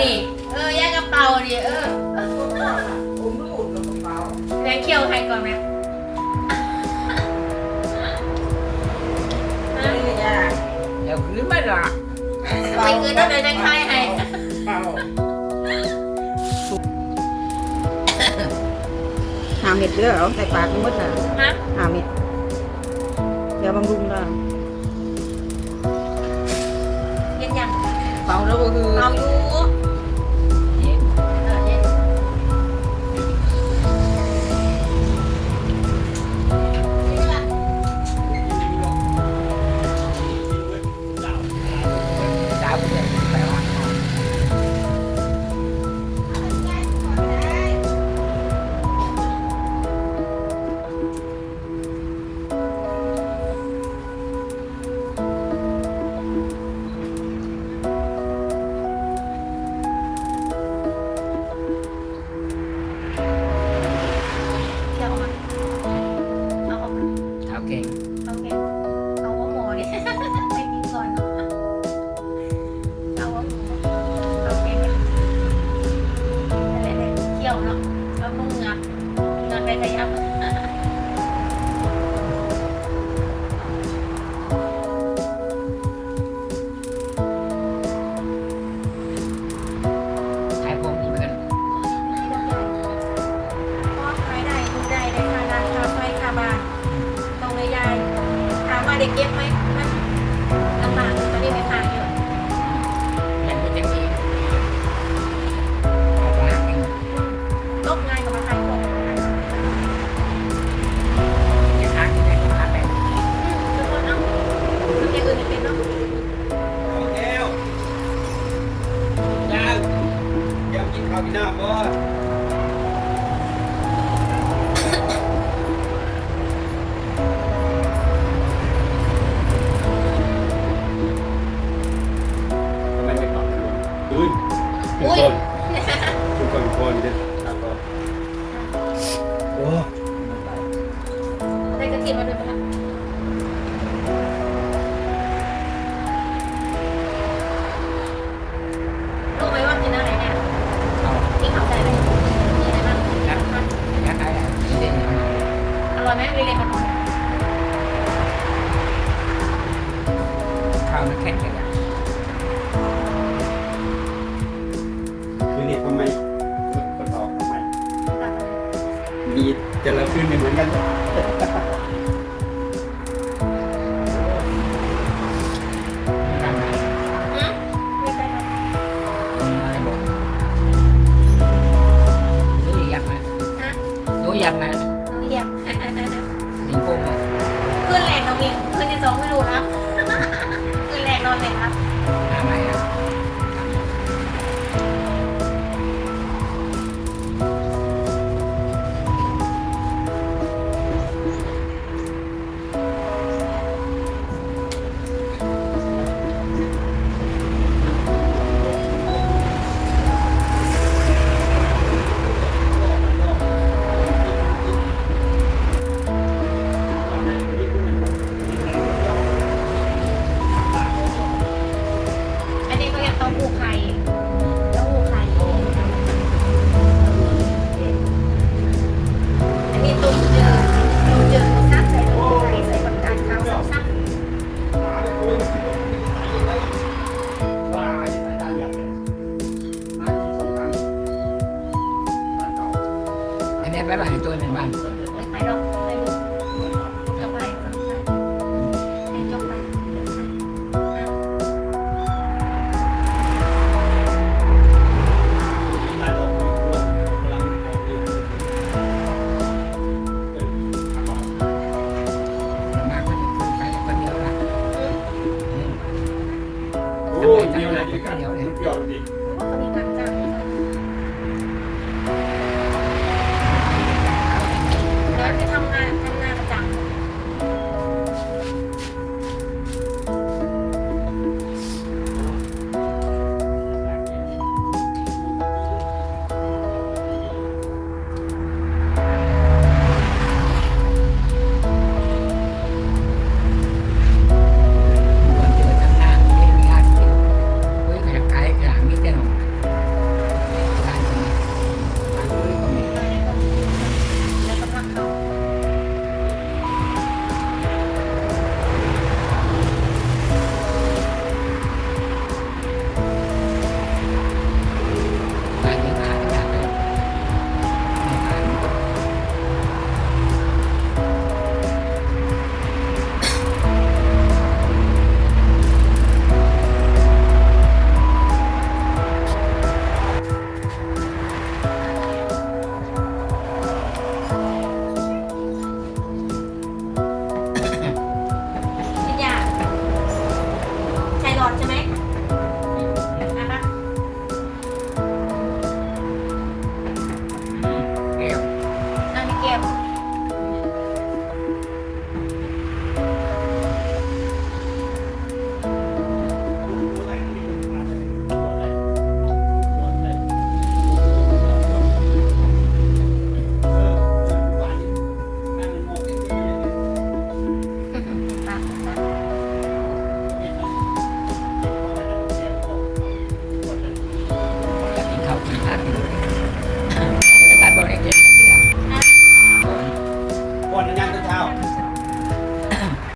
ดิเออแยกกระเป๋าดิเออผมรูดแล้วกระเป๋าแล้เคี่ยวใครก่อนไหมนี่ไงเดี๋ยวคืนไม่ละไปคืนแล้วเดี๋จะครให้เปล่าหาเม็ดเยอะเหรอใส่ปากมันหมดอะหาเม็ดเดี๋ยวบำรุงละเย็นยังเปล่าแล้วก็คือเอาอยู่ เด็กเย็บไหม คนทุกคนทุกคนเด้อ มีโกงไหมคืนแรกเรามีคืนที่องไม่รู้นะเพื่อนแรกนอนเลยครับ ทำไมอะ เต้องภูใคร